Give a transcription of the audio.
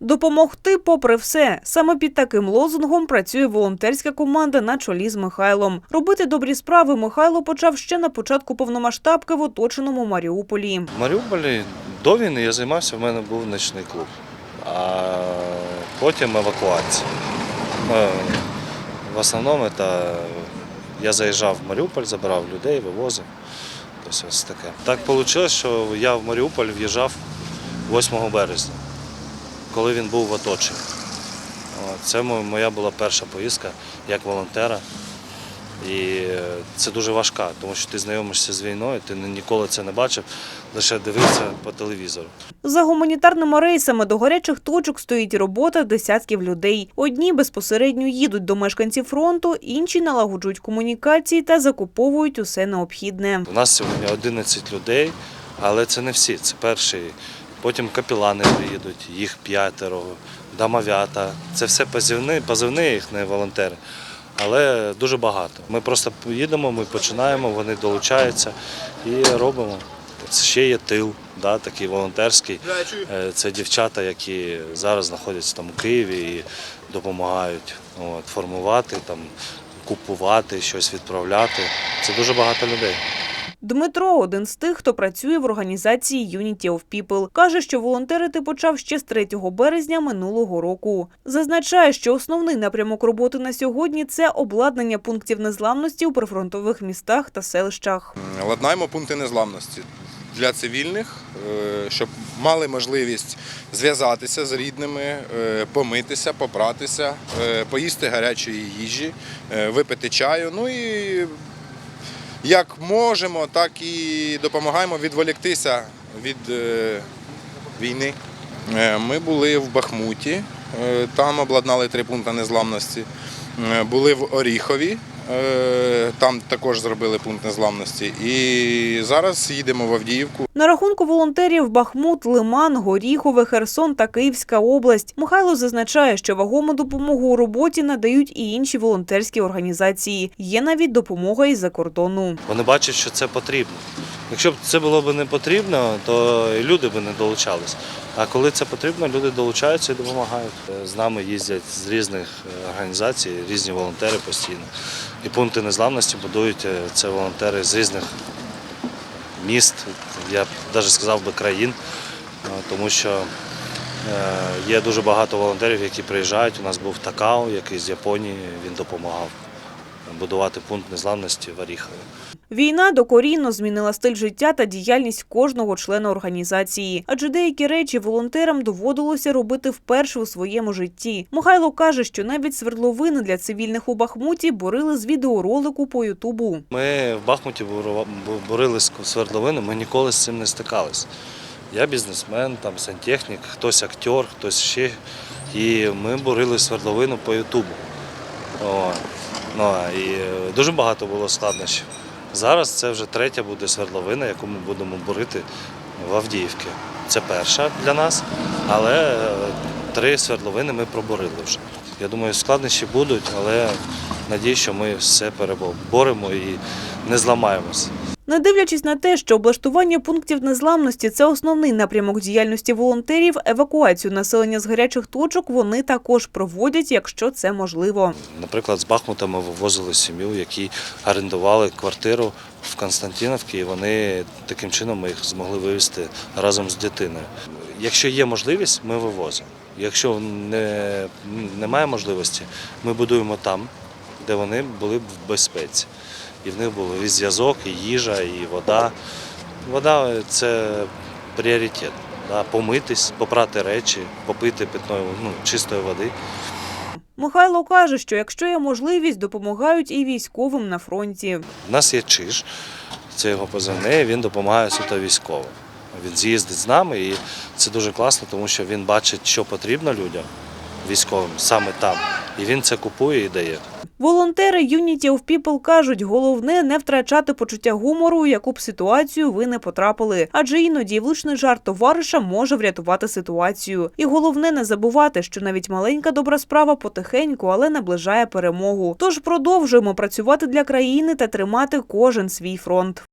Допомогти попри все. Саме під таким лозунгом працює волонтерська команда на чолі з Михайлом. Робити добрі справи Михайло почав ще на початку повномасштабки в оточеному Маріуполі. В Маріуполі до війни я займався, в мене був ночний клуб, а потім евакуація. Е, В основному це я заїжджав в Маріуполь, забирав людей, вивозив. Ось таке. Так вийшло, що я в Маріуполь в'їжджав 8 березня, коли він був в оточенні. Це моя була перша поїздка як волонтера. І е, це дуже важка, тому що ти знайомишся з війною, ти ніколи це не бачив, лише дивився по телевізору. За гуманітарними рейсами до гарячих точок стоїть робота десятків людей. Одні безпосередньо їдуть до мешканців фронту, інші налагоджують комунікації та закуповують усе необхідне. У нас сьогодні 11 людей, але це не всі. Це перші. Потім капілани приїдуть, їх п'ятеро, домовята. Це все позивні, позивні їх не волонтери. Але дуже багато. Ми просто їдемо, ми починаємо, вони долучаються і робимо. Це ще є тил, да, такий волонтерський. Е, Це дівчата, які зараз знаходяться там у Києві і допомагають от, формувати, там, купувати, щось відправляти. Це дуже багато людей. Дмитро один з тих, хто працює в організації Unity of People. Каже, що волонтерити почав ще з 3 березня минулого року. Зазначає, що основний напрямок роботи на сьогодні це обладнання пунктів незламності у прифронтових містах та селищах. Ладнаємо пункти незламності для цивільних, е, щоб мали можливість зв'язатися з рідними, е, помитися, попратися, е, поїсти гарячої їжі, випити чаю. Ну і як можемо, так і допомагаємо відволіктися від е, війни. Е, Ми були в Бахмуті, е, там обладнали три пункти незламності. Були в Оріхові, там також зробили пункт незламності. І зараз їдемо в Авдіївку. На рахунку волонтерів Бахмут, Лиман, Горіхове, Херсон та Київська область. Михайло зазначає, що вагому допомогу у роботі надають і інші волонтерські організації. Є навіть допомога із-за кордону. Вони бачать, що це потрібно. Якщо б це було б не потрібно, то і люди б не долучались. А коли це потрібно, люди долучаються і допомагають. З нами їздять з різних е, організацій, різні волонтери постійно. І пункти незламності будують е, це волонтери з різних міст, я б навіть сказав би країн, тому що е, є дуже багато волонтерів, які приїжджають. У нас був Такао, який з Японії, він допомагав будувати пункт незламності в Оріхові. Війна докорінно змінила стиль життя та діяльність кожного члена організації, адже деякі речі волонтерам доводилося робити вперше у своєму житті. Михайло каже, що навіть свердловини для цивільних у Бахмуті борили з відеоролику по Ютубу. Ми в Бахмуті бу- бурили ск- ми ніколи з цим не стикались. Я бізнесмен, там сантехнік, хтось актер, хтось ще. І ми бурили свердловину по Ютубу. Ну, і е, дуже багато було складнощів. Зараз це вже третя буде свердловина, яку ми будемо бурити в Авдіївці. Це перша для нас, але е, три свердловини ми пробурили вже. Я думаю, складнощі будуть, але надію, що ми все переборемо і не зламаємося. Не дивлячись на те, що облаштування пунктів незламності це основний напрямок діяльності волонтерів, евакуацію населення з гарячих точок вони також проводять, якщо це можливо. Наприклад, з Бахмута ми вивозили сім'ю, які орендували квартиру в Константиновці, і вони таким чином ми їх змогли вивезти разом з дитиною. Якщо є можливість, ми вивозимо. Якщо не, немає можливості, ми будуємо там, де вони були б в безпеці. І в них був і зв'язок, і їжа, і вода. Вода це пріоритет. Да, помитись, попрати речі, попити питної ну, чистої води. Михайло каже, що якщо є можливість, допомагають і військовим на фронті. У нас є чиж, це його позивний, він допомагає суто військовим. Він з'їздить з нами і це дуже класно, тому що він бачить, що потрібно людям, військовим, саме там. І він це купує і дає. Волонтери Unity of People кажуть, головне не втрачати почуття гумору, яку б ситуацію ви не потрапили, адже іноді влучний жарт товариша може врятувати ситуацію. І головне не забувати, що навіть маленька добра справа потихеньку, але наближає перемогу. Тож продовжуємо працювати для країни та тримати кожен свій фронт.